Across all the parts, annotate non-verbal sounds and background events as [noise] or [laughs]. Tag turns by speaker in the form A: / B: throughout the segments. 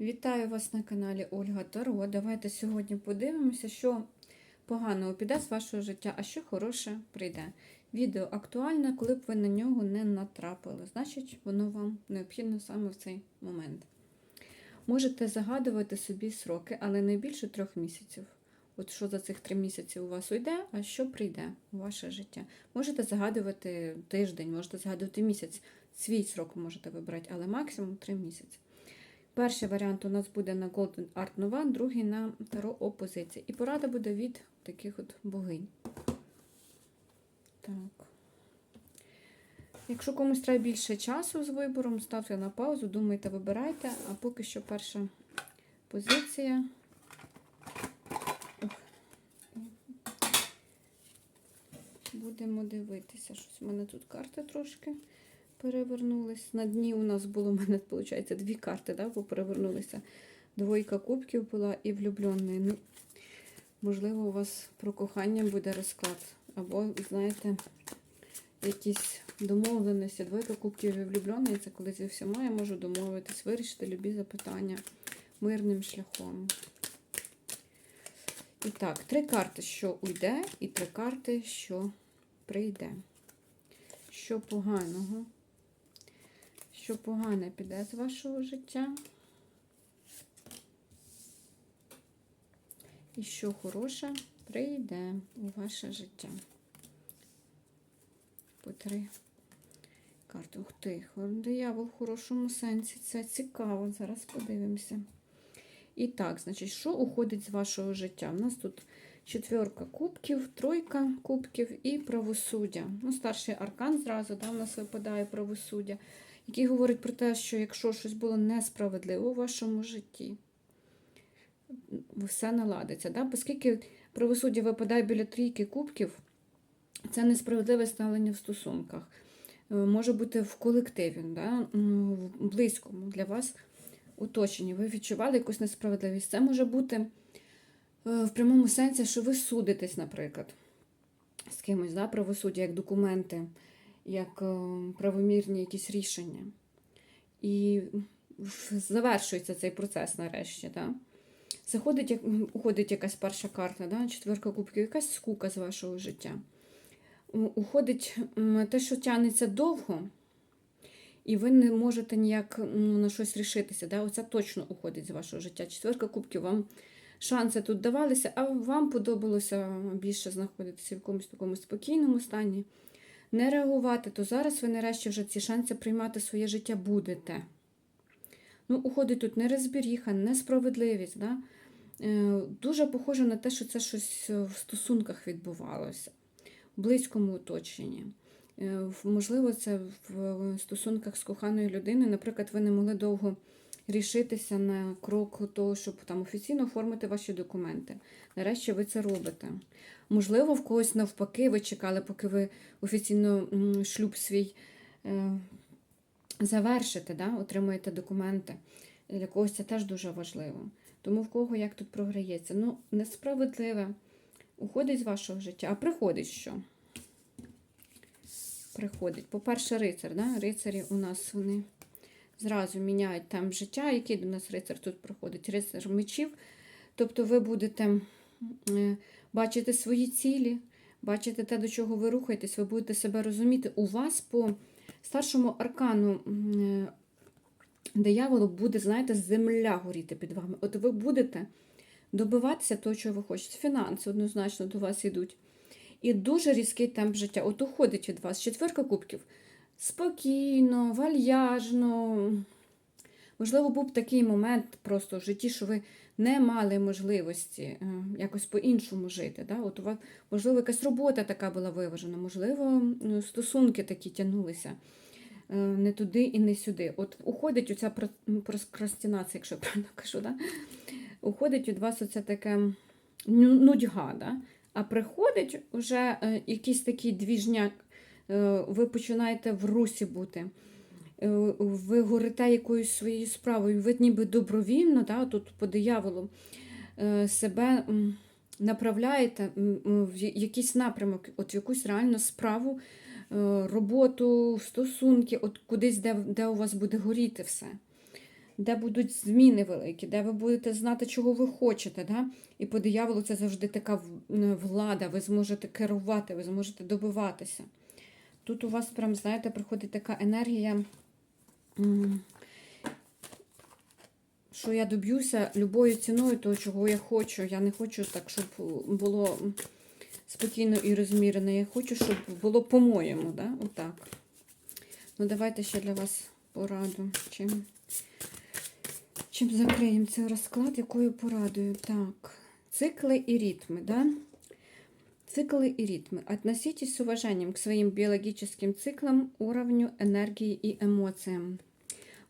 A: Вітаю вас на каналі Ольга Таро. Давайте сьогодні подивимося, що поганого піде з вашого життя, а що хороше прийде. Відео актуальне, коли б ви на нього не натрапили. Значить, воно вам необхідно саме в цей момент. Можете загадувати собі сроки, але не більше трьох місяців. От що за цих три місяці у вас уйде, а що прийде у ваше життя. Можете загадувати тиждень, можете загадувати місяць. Свій срок можете вибрати, але максимум три місяці. Перший варіант у нас буде на Golden Art Nova, другий на Таро опозиції. І порада буде від таких от богинь. Так. Якщо комусь треба більше часу з вибором, ставте на паузу, думайте, вибирайте, а поки що перша позиція. Будемо дивитися. Щось у мене тут карти трошки перевернулись. На дні у нас було, у мене, виходить, дві карти, да, бо перевернулися. Двойка кубків була і влюблений. Ну, можливо, у вас про кохання буде розклад. Або, знаєте, якісь домовленості. Двойка кубків і влюблений це коли зі всіма я можу домовитись, вирішити любі запитання мирним шляхом. І так, три карти, що уйде, і три карти, що прийде. Що поганого? Що погане піде з вашого життя? І що хороше прийде у ваше життя. По три карти. Ух ти, диявол в хорошому сенсі. Це цікаво. Зараз подивимося. І так, значить, що уходить з вашого життя? У нас тут четверка кубків, тройка кубків і правосуддя. Ну, старший аркан зразу, да, у нас випадає правосуддя, який говорить про те, що якщо щось було несправедливо у вашому житті, все наладиться. Да? Оскільки правосуддя випадає біля трійки кубків, це несправедливе ставлення в стосунках. Е, Може бути в колективі, да? в близькому для вас оточенні. Ви відчували якусь несправедливість. Це може бути е, в прямому сенсі, що ви судитесь, наприклад, з кимось, да? правосуддя, як документи, як е, правомірні якісь рішення. І завершується цей процес нарешті. Да? Заходить, уходить якась перша карта, да? четверка кубків, якась скука з вашого життя. Уходить те, що тягнеться довго, і ви не можете ніяк на щось рішитися. Да? Оце точно уходить з вашого життя. Четверка кубків вам шанси тут давалися, а вам подобалося більше знаходитися в якомусь такому спокійному стані, не реагувати, то зараз ви нарешті вже ці шанси приймати своє життя будете. Ну, уходить тут нерозберіха, несправедливість. Да? Е, Дуже похоже на те, що це щось в стосунках відбувалося, в близькому оточенні. Е, Можливо, це в стосунках з коханою людиною. Наприклад, ви не могли довго рішитися на крок того, щоб там офіційно оформити ваші документи. Нарешті ви це робите. Можливо, в когось навпаки, ви чекали, поки ви офіційно шлюб свій е, завершите, да? отримуєте документи. Для когось це теж дуже важливо. Тому в кого як тут програється? Ну, несправедливе. Уходить з вашого життя, а приходить що? Приходить. По-перше, рицар. Да? Рицарі у нас вони зразу міняють там життя. Який до нас рицар тут проходить? Рицар мечів. Тобто ви будете е, бачити свої цілі, бачити те, до чого ви рухаєтесь, ви будете себе розуміти. У вас по старшому аркану е, дияволу буде, знаєте, земля горіти під вами. От ви будете добиватися того, чого ви хочете. Фінанси однозначно до вас йдуть. І дуже різкий темп життя. От уходить від вас четверка кубків. Спокійно, вальяжно. Можливо, був такий момент просто в житті, що ви не мали можливості е, якось по-іншому жити. Да? От у вас, можливо, якась робота така була виважена, можливо, стосунки такі тягнулися е, не туди і не сюди. От уходить оця про- прокрастинація, якщо я правильно кажу, да? уходить від вас оця така ну- нудьга. Да? А приходить вже е, якийсь такий двіжняк, ви починаєте в русі бути. Е, Ви горите якоюсь своєю справою, ви ніби добровільно, да, тут по дияволу, е, себе направляєте в якийсь напрямок, от якусь реальну справу, е, роботу, стосунки, от кудись, де, де у вас буде горіти все. де будуть зміни великі, де ви будете знати, чого ви хочете. Да? І по дияволу це завжди така влада, ви зможете керувати, ви зможете добиватися. Тут у вас, прям, знаєте, приходить така енергія, що я доб'юся любою ціною того, чого я хочу. Я не хочу так, щоб було спокійно і розмірено. Я хочу, щоб було по-моєму. Да? Отак. Ну, давайте ще для вас пораду. Чим, чим закриємо цей розклад, якою порадою? Так, цикли и ритмы, да? Циклы и ритмы. Относитесь с уважением к своим биологическим циклам, уровню энергии и эмоциям.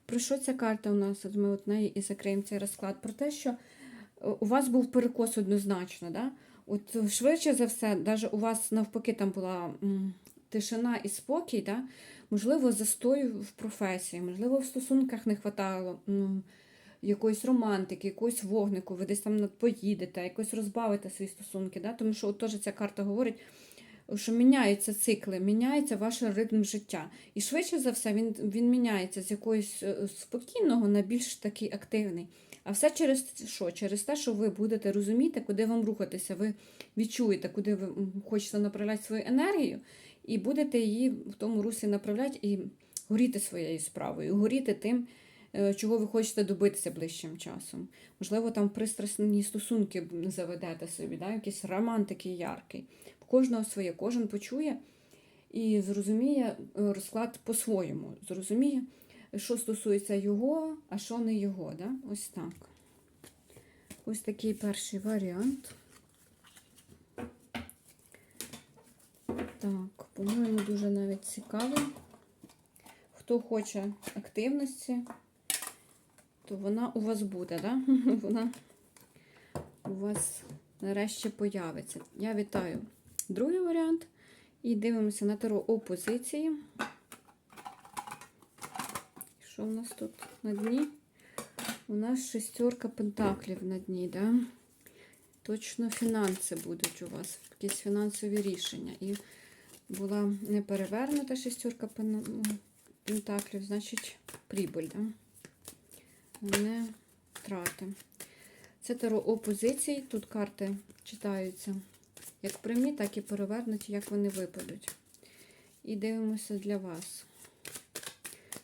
A: Про що ця карта у нас? От ми от неї і закриємо цей розклад. Про те, що е, у вас був перекос однозначно. Да? От е, швидше за все, навіть у вас навпаки там була м, тишина і спокій, да? можливо, застой в професії, можливо, в стосунках не хватало ну, якоїсь романтики, якогось вогнику, ви десь там поїдете, якось розбавите свої стосунки. Да? Тому що от теж ця карта говорить, що міняються цикли, міняється ваш ритм життя. І швидше за все він, він міняється з якогось е, спокійного на більш такий активний. А все через що? Через те, що ви будете розуміти, куди вам рухатися. Ви відчуєте, куди ви хочете направляти свою енергію, і будете її в тому русі направляти і горіти своєю справою, горіти тим, чого ви хочете добитися ближчим часом. Можливо, там пристрасні стосунки заведете собі, да? якісь романтики яркий. В кожного своє, кожен почує і зрозуміє е, розклад по-своєму. Зрозуміє, що стосується його, а що не його. Да? Ось так. Ось такий перший варіант. Так, по-моєму, дуже навіть цікавий. Хто хоче активності, то вона у вас буде, да? [laughs] Вона у вас нарешті появиться. Я вітаю другий варіант. І дивимося на таро опозиції. Що у нас тут на дні? У нас шестерка пентаклів на дні, да? Точно фінанси будуть у вас, якісь фінансові рішення. І була не перевернута шестерка пентаклів, значить прибуль, да? Не втрати. Це таро опозицій. Тут карти читаються як прямі, так і перевернуті, як вони випадуть. І дивимося для вас.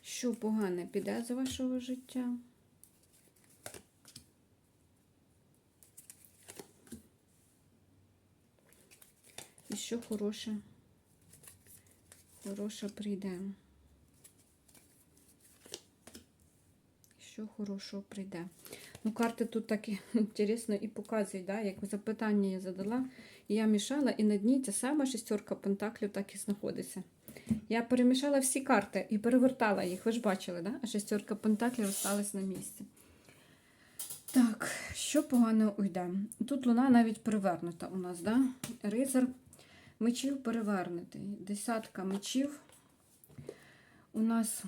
A: Що погане піде з вашого життя? І що хороше, хороше прийде. Що хорошого прийде. Ну, карти тут так [laughs] інтересно і показують, да? як запитання я задала, і я мішала, і на дні ця сама шестерка пентаклів так і знаходиться. Я перемішала всі карти і перевертала їх, ви ж бачили, да? а шестерка пентаклів осталась на місці. Так, що погано уйде? Тут луна навіть перевернута у нас, да? Рицар мечів перевернутий. Десятка мечів. У нас.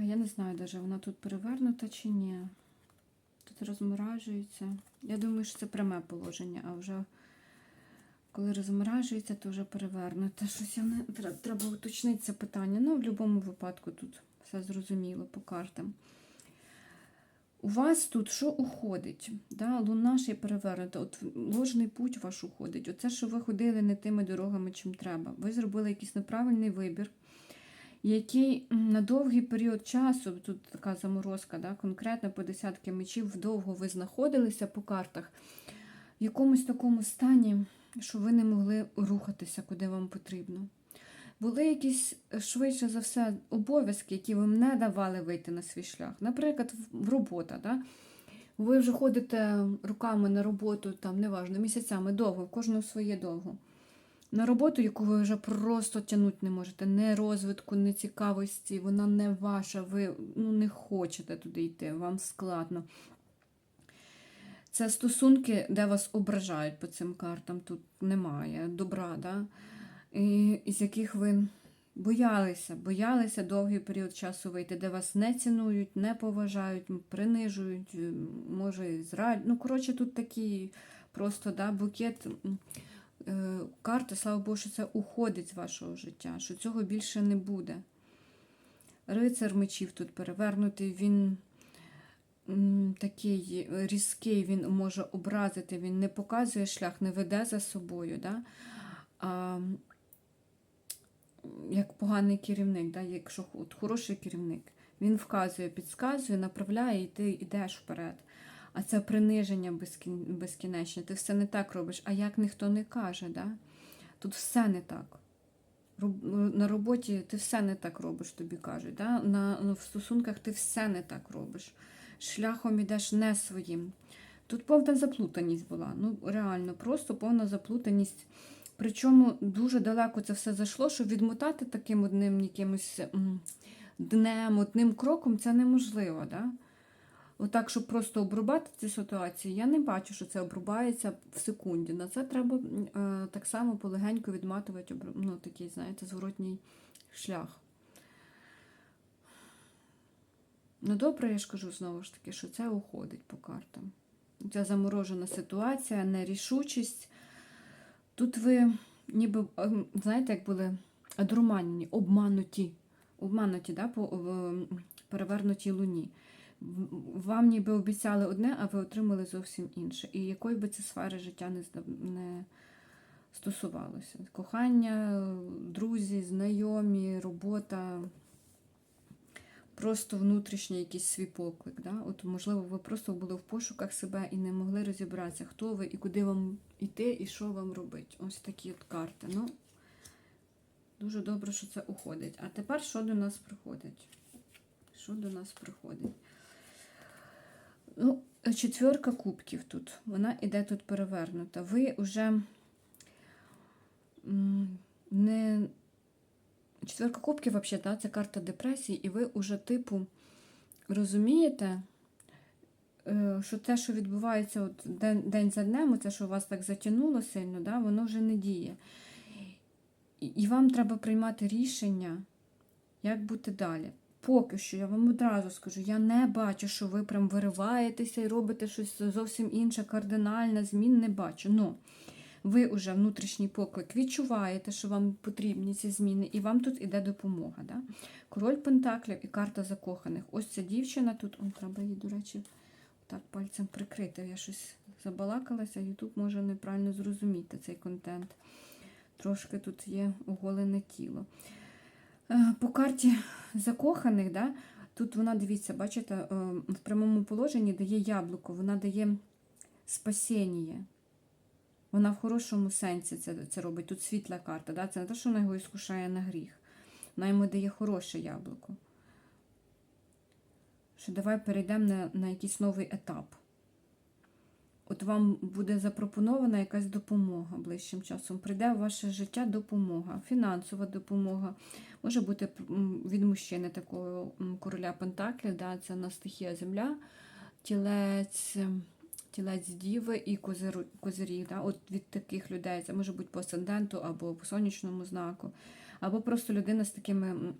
A: А я не знаю, даже вона тут перевернута чи ні. Тут розморажується. Я думаю, що це пряме положення, а вже коли розморажується, то вже перевернута. Щось я не треба уточнити це питання. Ну, в будь-якому випадку тут все зрозуміло по картам. У вас тут що уходить? Да? Луна ще перевернута. От ложний путь ваш уходить. Оце, що ви ходили не тими дорогами, чим треба. Ви зробили якийсь неправильний вибір який на довгий період часу, тут така заморозка, да, конкретно по десятки мечів, вдовго ви знаходилися по картах, в якомусь такому стані, що ви не могли рухатися, куди вам потрібно. Були якісь, е, швидше за все, обов'язки, які вам не давали вийти на свій шлях. Наприклад, робота. Да? Ви вже ходите руками на роботу, там, неважно, місяцями довго, в кожного своє довго на роботу, яку ви вже просто тягнути не можете. Не розвитку, не цікавості, вона не ваша, ви ну, не хочете туди йти, вам складно. Це стосунки, де вас ображають по цим картам, тут немає добра, да? і, з яких ви боялися, боялися довгий період часу вийти, де вас не цінують, не поважають, принижують, може, і зрадять. Ну, коротше, тут такий просто да, букет е, слава Богу, що це уходить з вашого життя, що цього більше не буде. Рицар мечів тут перевернутий, він такий різкий, він може образити, він не показує шлях, не веде за собою. Да? А, як поганий керівник, да? якщо от хороший керівник, він вказує, підказує, направляє, і ти йдеш вперед. А це приниження безкінечне. Ти все не так робиш. А як ніхто не каже, да? тут все не так. На роботі ти все не так робиш, тобі кажуть. Да? На, ну, в стосунках ти все не так робиш. Шляхом ідеш не своїм. Тут повна заплутаність була. Ну, реально, просто повна заплутаність. Причому дуже далеко це все зайшло, щоб відмотати таким одним якимось днем, одним кроком, це неможливо. Да? Отак, щоб просто обрубати ці ситуації, я не бачу, що це обрубається в секунді. На це треба е, так само полегенько відматувати ну, такий, знаєте, зворотній шлях. Ну, добре, я ж кажу знову ж таки, що це уходить по картам. Ця заморожена ситуація, нерішучість. Тут ви ніби, ем, знаєте, як були одурманені, обмануті. Обмануті, да, по перевернутій луні. Вам ніби обіцяли одне, а ви отримали зовсім інше. І якої би це сфери життя не, не стосувалося. Кохання, друзі, знайомі, робота, просто внутрішній якийсь свій поклик. Да? От, можливо, ви просто були в пошуках себе і не могли розібратися, хто ви і куди вам йти, і що вам робити. Ось такі от карти. Ну, дуже добре, що це уходить. А тепер що до нас приходить? Що до нас приходить? Ну, четверка кубків тут. Вона іде тут перевернута. Ви вже не. Четверка кубків, взагалі, да, це карта депресії, і ви вже, типу, розумієте, е, що те, що відбувається от день, день за днем, це, що у вас так затягнуло сильно, да, воно вже не діє. І, і вам треба приймати рішення, як бути далі. Поки що, я вам одразу скажу, я не бачу, що ви прям вириваєтеся і робите щось зовсім інше, кардинальне, змін не бачу. Ну, ви вже внутрішній поклик відчуваєте, що вам потрібні ці зміни, і вам тут іде допомога. Да? Король Пентаклів і карта закоханих. Ось ця дівчина тут, Ой, треба її, до речі, так пальцем прикрити. Я щось забалакалася, Ютуб може неправильно зрозуміти цей контент. Трошки тут є оголене тіло. Е, По карті закоханих, да, тут вона, дивіться, бачите, е, в прямому положенні дає яблуко, вона дає спасіння. Вона в хорошому сенсі це, це робить. Тут світла карта. Да? Це не те, що вона його іскушає на гріх. Вона йому дає хороше яблуко. Що давай перейдемо на, на якийсь новий етап. От вам буде запропонована якась допомога ближчим часом. Прийде в ваше життя допомога, фінансова допомога. Може бути від мужчини такого короля Пентаклів, да, це на стихія земля, тілець, тілець діви і козиру- козиріг. Да. От від таких людей це може бути по асценденту або по сонячному знаку, або просто людина з такими.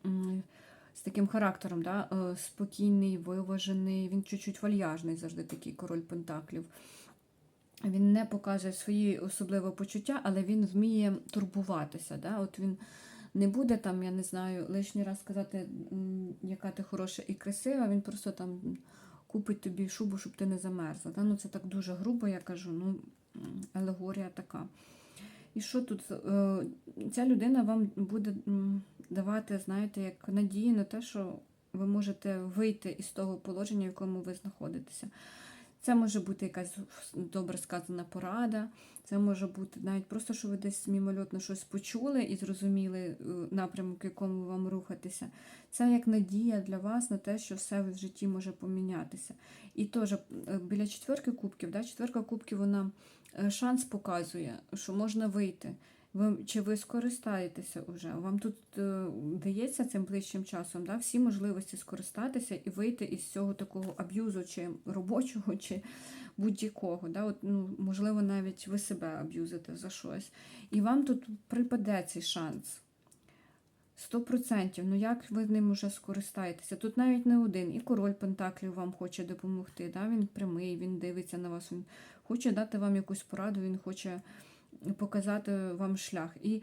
A: З таким характером, да? е, спокійний, виважений, він чуть-чуть вальяжний завжди такий король Пентаклів. Він не показує свої особливі почуття, але він вміє турбуватися. Да? От він не буде там, я не знаю, лишній раз сказати, яка ти хороша і красива, він просто там купить тобі шубу, щоб ти не замерзла. Да? Ну, це так дуже грубо, я кажу, ну, алегорія така. І що тут? Е, Ця людина вам буде давати, знаєте, як надію на те, що ви можете вийти із того положення, в якому ви знаходитеся. Це може бути якась добре сказана порада, це може бути навіть просто, що ви десь мімольотно щось почули і зрозуміли е, напрямок, якому вам рухатися. Це як надія для вас на те, що все в житті може помінятися. І теж е, біля четверки кубків, да, четверка кубків, вона е, шанс показує, що можна вийти. Ви, чи ви скористаєтеся вже? Вам тут е, дається цим ближчим часом да, всі можливості скористатися і вийти із цього такого аб'юзу, чи робочого, чи будь-якого. Да? От, ну, можливо, навіть ви себе аб'юзите за щось. І вам тут припаде цей шанс. Сто процентів. Ну як ви ним уже скористаєтеся? Тут навіть не один. І король Пентаклів вам хоче допомогти. Да? Він прямий, він дивиться на вас, він хоче дати вам якусь пораду, він хоче показати вам шлях. І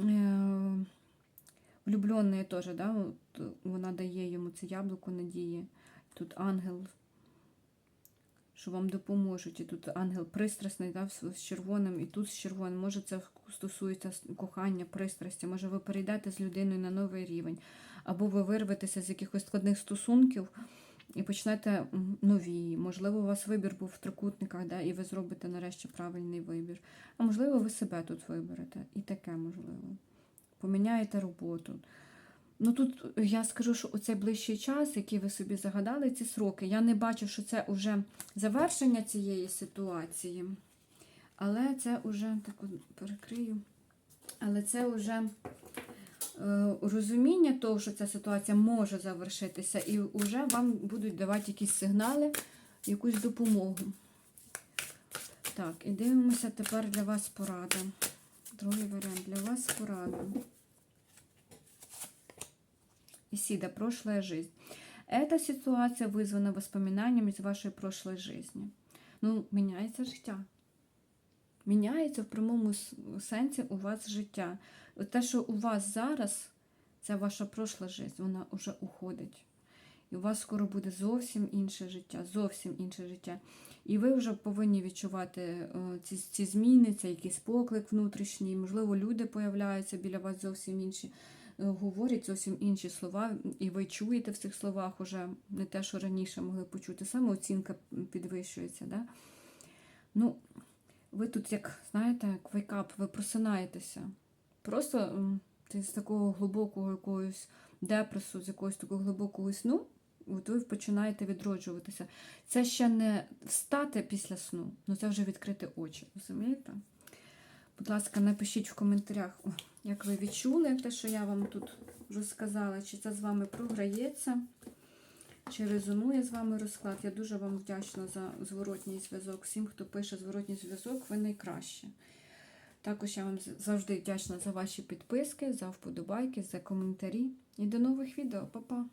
A: е, влюбленої теж, да, от вона дає йому це яблуко надії. Тут ангел, що вам допоможуть. І тут ангел пристрасний, да, з червоним, і тут з червоним. Може, це стосується кохання, пристрасті. Може, ви перейдете з людиною на новий рівень, або ви вирветеся з якихось складних стосунків і почнете нові. Можливо, у вас вибір був в трикутниках, да, і ви зробите нарешті правильний вибір. А можливо, ви себе тут виберете. І таке можливо. Поміняєте роботу. Ну тут я скажу, що оцей ближчий час, який ви собі загадали, ці сроки, я не бачу, що це вже завершення цієї ситуації. Але це вже так от перекрию. Але це вже розуміння того, що ця ситуація може завершитися, і вже вам будуть давати якісь сигнали, якусь допомогу. Так, і дивимося тепер для вас порада. Другий варіант для вас порада. Исида, прошлая жизнь. Эта ситуация вызвана воспоминанием из вашей прошлой жизни. Ну, міняється життя. Міняється в прямому сенсі у вас життя. Те, що у вас зараз, це ваша пройшла життя, вона вже уходить. І у вас скоро буде зовсім інше життя, зовсім інше життя. І ви вже повинні відчувати е, ці, ці зміни, цей якийсь поклик внутрішній. Можливо, люди появляються біля вас зовсім інші, е, говорять зовсім інші слова, і ви чуєте в цих словах уже не те, що раніше могли почути. Самооцінка підвищується. Да? Ну, ви тут, як знаєте, як вейкап, ви просинаєтеся. Просто з такого глибокого якогось депресу, з якогось такого глибокого сну, ви починаєте відроджуватися. Це ще не встати після сну, ну це вже відкрити очі. Розумієте? Будь ласка, напишіть в коментарях, як ви відчули те, що я вам тут розказала, чи це з вами програється, чи резонує з вами розклад. Я дуже вам вдячна за зворотній зв'язок. Всім, хто пише зворотній зв'язок, ви найкраще. Також я вам завжди вдячна за ваші підписки, за вподобайки, за коментарі. І до нових відео. Па-па!